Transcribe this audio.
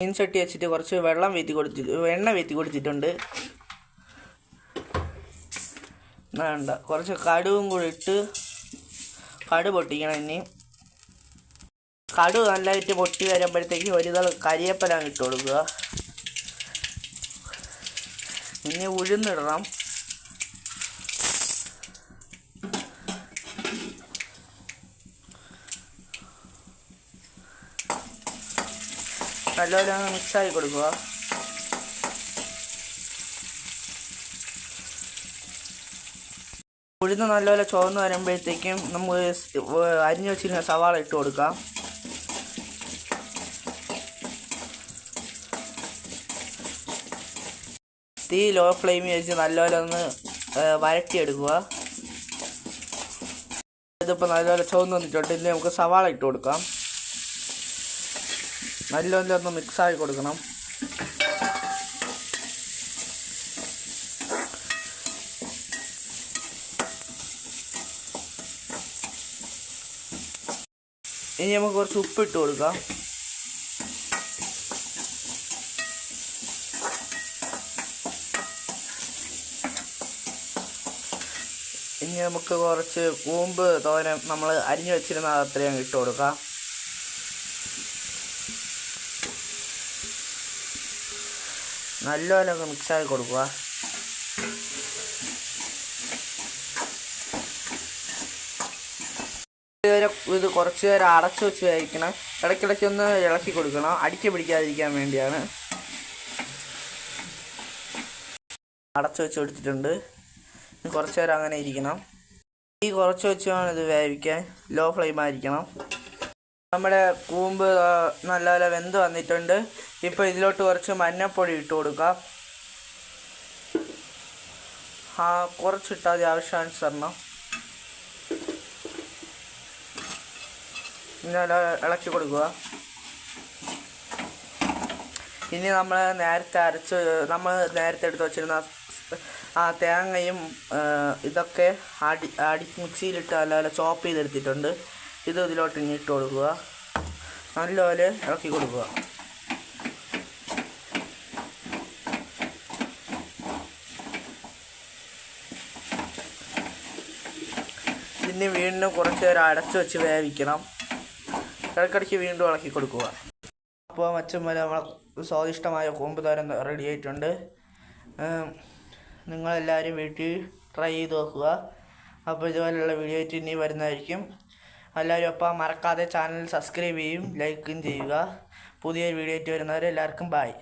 മീൻ ചട്ടി വെച്ചിട്ട് കുറച്ച് വെള്ളം വീത്തി കൊടുത്തിട്ട് എണ്ണ വീത്തി കൊടുത്തിട്ടുണ്ട്. വേണ്ട കുറച്ച് കടുവും കൂടി ഇട്ട് കടു പൊട്ടിക്കണം ഇനി. കടു നല്ലതായിട്ട് പൊട്ടി വരുമ്പോഴത്തേക്ക് ഒരു തള കരിയപ്പല ഇട്ട് കൊടുക്കുക. ഇനി ഉഴുന്നിടണം. നല്ലപോലെ ഒന്ന് മിക്സാക്കി കൊടുക്കുക ഉഴുന്ന് നല്ലപോലെ ചുവന്ന് വരുമ്പോഴത്തേക്കും നമുക്ക് അരിഞ്ഞ് വെച്ചിരുന്ന സവാള ഇട്ട് കൊടുക്കാം. തീ ലോ ഫ്ലെയിം വെച്ച് നല്ലപോലെ ഒന്ന് വരട്ടിയെടുക്കുക ഇതിപ്പോൾ നല്ലപോലെ ചുവന്ന് വന്നിട്ടുണ്ട്. ഇനി നമുക്ക് സവാള ഇട്ട് കൊടുക്കാം. നല്ലപോലെ ഒന്ന് മിക്സാക്കി കൊടുക്കണം. ഇനി നമുക്ക് കുറച്ച് ഉപ്പ് ഇട്ട് കൊടുക്കാം. ഇനി നമുക്ക് കുറച്ച് കൂമ്പ് തോരൻ നമ്മൾ അരിഞ്ഞു വെച്ചിരുന്ന അത്രയും ഇട്ട് കൊടുക്കാം. നല്ലപോലെ മിക്സ് മിക്സാക്കി കൊടുക്കുക ഇത് കുറച്ച് നേരം അടച്ചു വെച്ച് കഴിക്കണം ഇടയ്ക്കിടയ്ക്ക് ഒന്ന് ഇളക്കി കൊടുക്കണം. അടിക്ക് പിടിക്കാതിരിക്കാൻ വേണ്ടിയാണ്. അടച്ചു വെച്ച് കൊടുത്തിട്ടുണ്ട്. കുറച്ചു നേരം അങ്ങനെ ഇരിക്കണം. ഈ കുറച്ച് വെച്ച് വേണം ഇത് വേവിക്കാൻ. ലോ ഫ്ലെയിം ആയിരിക്കണം. നമ്മുടെ കൂമ്പ് നല്ല നല്ലപോലെ വെന്ത് വന്നിട്ടുണ്ട്. ഇപ്പോൾ ഇതിലോട്ട് കുറച്ച് മഞ്ഞപ്പൊടി ഇട്ട് കൊടുക്കാം. ആ കുറച്ചിട്ടാൽ മതി ആവശ്യാനുസരണം. ഇന്നലെ ഇളക്കി കൊടുക്കുക. ഇനി നമ്മൾ നേരത്തെ അരച്ച് നമ്മൾ നേരത്തെ എടുത്ത് വെച്ചിരുന്ന ആ തേങ്ങയും ഇതൊക്കെ അടി അടി മിക്സിയിലിട്ട് നല്ല നല്ല ചോപ്പ് ചെയ്തെടുത്തിട്ടുണ്ട്. ഇത് ഇതിലോട്ട് ഇനി ഇട്ട് കൊടുക്കുക നല്ലപോലെ ഇളക്കി കൊടുക്കുക പിന്നെ വീണ്ടും കുറച്ച് നേരം അടച്ചു വെച്ച് വേവിക്കണം. ഇടയ്ക്കിടയ്ക്ക് വീണ്ടും ഇളക്കി കൊടുക്കുക അപ്പോൾ മച്ചും വരെ നമ്മളെ സ്വാദിഷ്ടമായ കൂമ്പ് തോരൻ റെഡി ആയിട്ടുണ്ട്. നിങ്ങളെല്ലാവരും വീട്ടിൽ ട്രൈ ചെയ്ത് നോക്കുക. അപ്പോൾ ഇതുപോലെയുള്ള വീഡിയോ ഇനി വരുന്നതായിരിക്കും. എല്ലാവരും അപ്പോൾ മറക്കാതെ ചാനൽ സബ്സ്ക്രൈബ് ചെയ്യും ലൈക്കും ചെയ്യുക. പുതിയ വീഡിയോ ആയിട്ട് വരുന്നവരെ എല്ലാവർക്കും ബായ്